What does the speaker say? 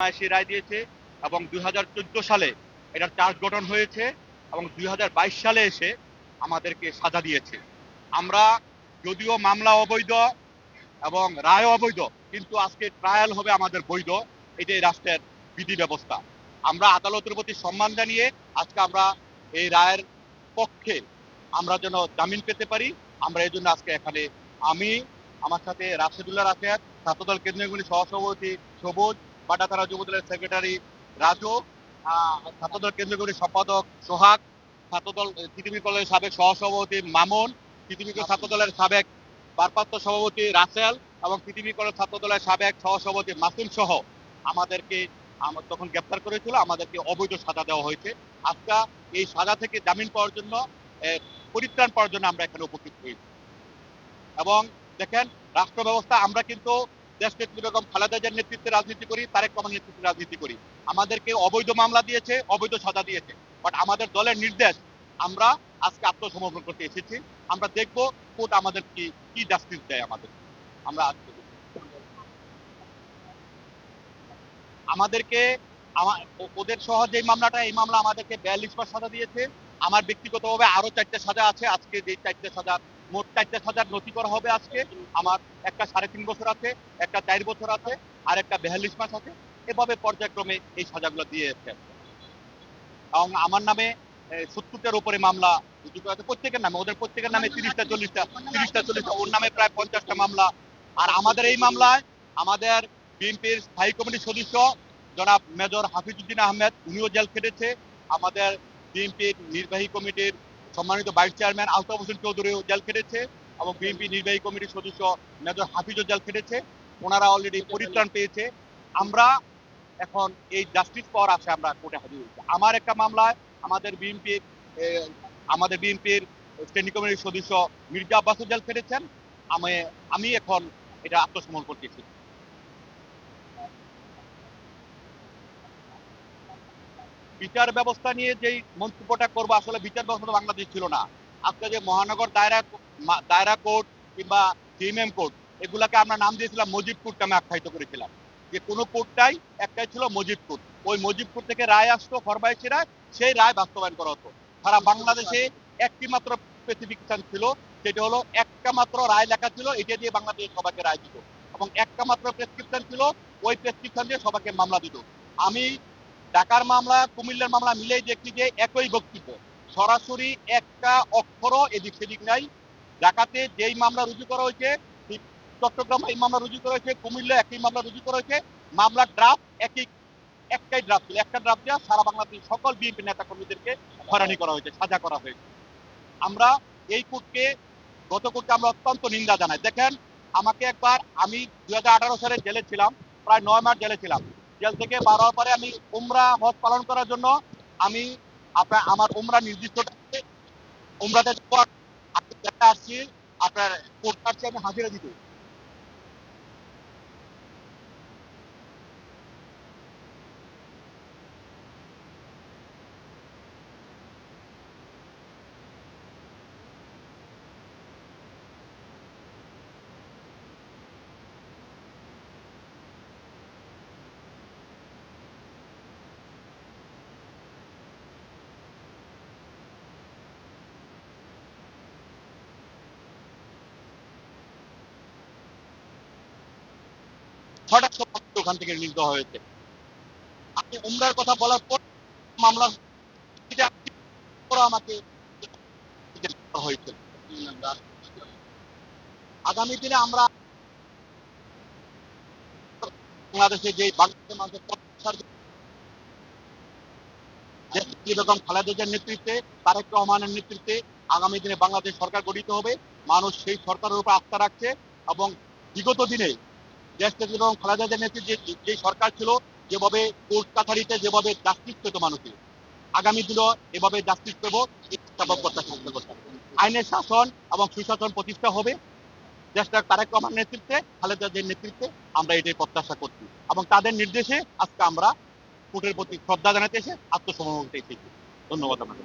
সে রায় দিয়েছে এবং দুই হাজার চোদ্দ সালে এটার চার্জ গঠন হয়েছে এবং দুই হাজার বাইশ সালে এসে আমাদেরকে সাজা দিয়েছে। আমরা যদিও মামলা অবৈধ এবং রায় অবৈধ, কিন্তু আজকে ট্রায়াল হবে আমাদের বৈধ। এটাই রাষ্ট্রের বিধি ব্যবস্থা। আমরা আদালতের প্রতি সম্মান জানিয়ে আজকে আমরা এই রায়ের পক্ষে আমরা যেন জামিন পেতে পারি, আমরা এই জন্য আজকে এখানে আমি, আমার সাথে রাশেদুল্লাহ রাশেদ, ছাত্রদল কমিটির সহসভাপতি সবুজ বাটাতারা যুবদলের সেক্রেটারি রাজু ছাত্রদল কেন্দ্রীয় কমিটির সম্পাদক সোহাগ, ছাত্রদল পৃথিবী কলেজের সাবেক সহসভাপতি মামুন কলেজ ছাত্রদলের সাবেক ভারপ্রাপ্ত সভাপতি রাসেল এবং পৃথিবী কলেজ ছাত্রদলের সাবেক সহসভাপতি মাসুম সহ। আমাদেরকে আমার তখন গ্রেপ্তার করেছিল, আমাদেরকে অবৈধ সাজা দেওয়া হয়েছে। আজকে এই সাজা থেকে জামিন পাওয়ার জন্য পরিত্রাণ পাওয়ার জন্য আমরা এখানে উপস্থিত হয়েছি। এবং দেখেন রাষ্ট্র ব্যবস্থা আমরা কিন্তু দেশ নেত্রী বেগম খালেদা জিয়ার নেতৃত্বে রাজনীতি করি, তারেক রহমান নেতৃত্বে রাজনীতি করি। আমাদেরকে অবৈধ মামলা দিয়েছে, অবৈধ সাজা দিয়েছে। বাট আমাদের দলের নির্দেশ, আমরা আজকে আত্মসমর্পণ করতে এসেছি। আমরা দেখব কোর্ট আমাদের কি কি জাস্টিস দেয় আমাদের। আমরা আজকে আমাদেরকে, আমা- ওদের সহ যে মামলাটা, এই মামলা আমাদেরকে বিয়াল্লিশ বার সাজা দিয়েছে। আমার ব্যক্তিগতভাবে আরও চারটে সাজা আছে। আজকে যে চারটে সাজা মোট চারটে সাজার নথি করা হবে আজকে। আমার একটা সাড়ে তিন বছর আছে, একটা চার বছর আছে, আর একটা বিয়াল্লিশ মাস আছে। এভাবে পর্যায়ক্রমে এই সাজাগুলো দিয়ে এসছে। এবং আমার নামে সত্তরটার উপরে মামলা রুজু করা প্রত্যেকের নামে, ওদের প্রত্যেকের নামে তিরিশটা, চল্লিশটা তিরিশটা, চল্লিশটা, ওর নামে প্রায় পঞ্চাশটা মামলা। আর আমাদের এই মামলায় আমাদের বিএনপির স্থায়ী কমিটির সদস্য জনাব মেজর হাফিজউদ্দিন আহমেদ, উনিও জেল খেটেছে। আমাদের বিএনপির নির্বাহী কমিটির সম্মানিত ভাইস চেয়ারম্যান আলতাফ হোসেন চৌধুরীও জেল খেটেছে এবং বিএনপি নির্বাহী কমিটির সদস্য মেজর হাফিজও জেল খেটেছে। ওনারা অলরেডি পরিত্রাণ পেয়েছে। আমরা এখন এই জাস্টিস পাওয়ার আশায় আমরা কোর্টে হাজির হয়েছি। আমার একটা মামলায় আমাদের বিএনপির আমাদের বিএনপির স্ট্যান্ডিং কমিটির সদস্য মির্জা আব্বাসও জেল খেটেছেন। আমি আমি এখন এটা আত্মসমর্পণ করতেছি বিচার ব্যবস্থা নিয়ে যেই মন্তব্যটা করব, আসলে বিচার ব্যবস্থা বাংলাদেশ ছিল না। আজকে যে মহানগর দায়রা দায়রা কোর্ট কিংবা সিএমএম কোর্ট, এগুলাকে আমরা নাম দিয়েছিলাম মজিব কোর্ট আখ্যায়িত করেছিলাম। যে কোনো কোর্টটাই একটাই ছিল মজিব কোর্ট। ওই মজিব কোর্ট থেকে রায় আসতো, ফরমাইশি সেই রায় বাস্তবায়ন করা হতো। সারা বাংলাদেশে একটি মাত্র স্পেসিফিকেশন ছিল, সেটা হলো একটা মাত্র রায় লেখা ছিল, এটা দিয়ে বাংলাদেশ সবাইকে রায় দিত। এবং একটা মাত্র প্রেসক্রিপশন ছিল, ওই প্রেসক্রিপশন দিয়ে সবাইকে মামলা দিত। আমি ঢাকার মামলা, কুমিল্লার মামলা মিলেই দেখছি যে একই বক্তব্য। সরাসরি একটা অক্ষরও এদিক সেদিক নাই। ঢাকাতে যেই মামলা রুজু করা হয়েছে, চট্টগ্রামে এই মামলা রুজু করা হয়েছে, কুমিল্লা একই মামলা রুজু করা হয়েছে মামলার ড্রাফট একই, একটাই ড্রাফট ছিল। একটা ড্রাফট দেওয়া সারা বাংলাদেশ সকল বিএনপি নেতা কর্মীদেরকে হয়রানি করা হয়েছে, সাজা করা হয়েছে। আমরা এই কোর্টকে, গত কোর্টকে আমরা অত্যন্ত নিন্দা জানাই। দেখেন, আমাকে একবার আমি দুই হাজার আঠারো সালে জেলে ছিলাম, প্রায় নয় মাস জেলে ছিলাম। জেল থেকে বার হওয়ার পরে আমি উমরা হজ পালন করার জন্য আমি আপনার, আমার উমরা নির্দিষ্ট উমরাতে আসছি, আপনার কোর্ট আমি হাজিরা দিতে। হঠাৎ ওখান থেকে হয়েছে। উমরার কথা বলার পর মামলা আমাকে আগামী দিনে আমরা বাংলাদেশে যে বাংলাদেশের মানুষের প্রত্যাশার বেগম খালেদা নেতৃত্বে, তারেক রহমানের নেতৃত্বে আগামী দিনে বাংলাদেশ সরকার গঠিত হবে। মানুষ সেই সরকারের উপর আস্থা রাখছে এবং বিগত দিনে দেশ এবং খালেদা নেতৃত্বে যে যে সরকার ছিল, যেভাবে কোর্ট কাছারিতে যেভাবে জাস্টিস পেত মানুষের, আগামী দিনও এভাবে জাস্টিস পেব প্রত্যাশা করতে আইনের শাসন এবং সুশাসন প্রতিষ্ঠা হবে দেশটা তারেক রহমান নেতৃত্বে, খালেদা জিয়ার নেতৃত্বে আমরা এটাই প্রত্যাশা করছি। এবং তাদের নির্দেশে আজকে আমরা কোর্টের প্রতি শ্রদ্ধা জানাতে এসে আত্মসমর্পণ করতে এসেছি। ধন্যবাদ আপনাকে।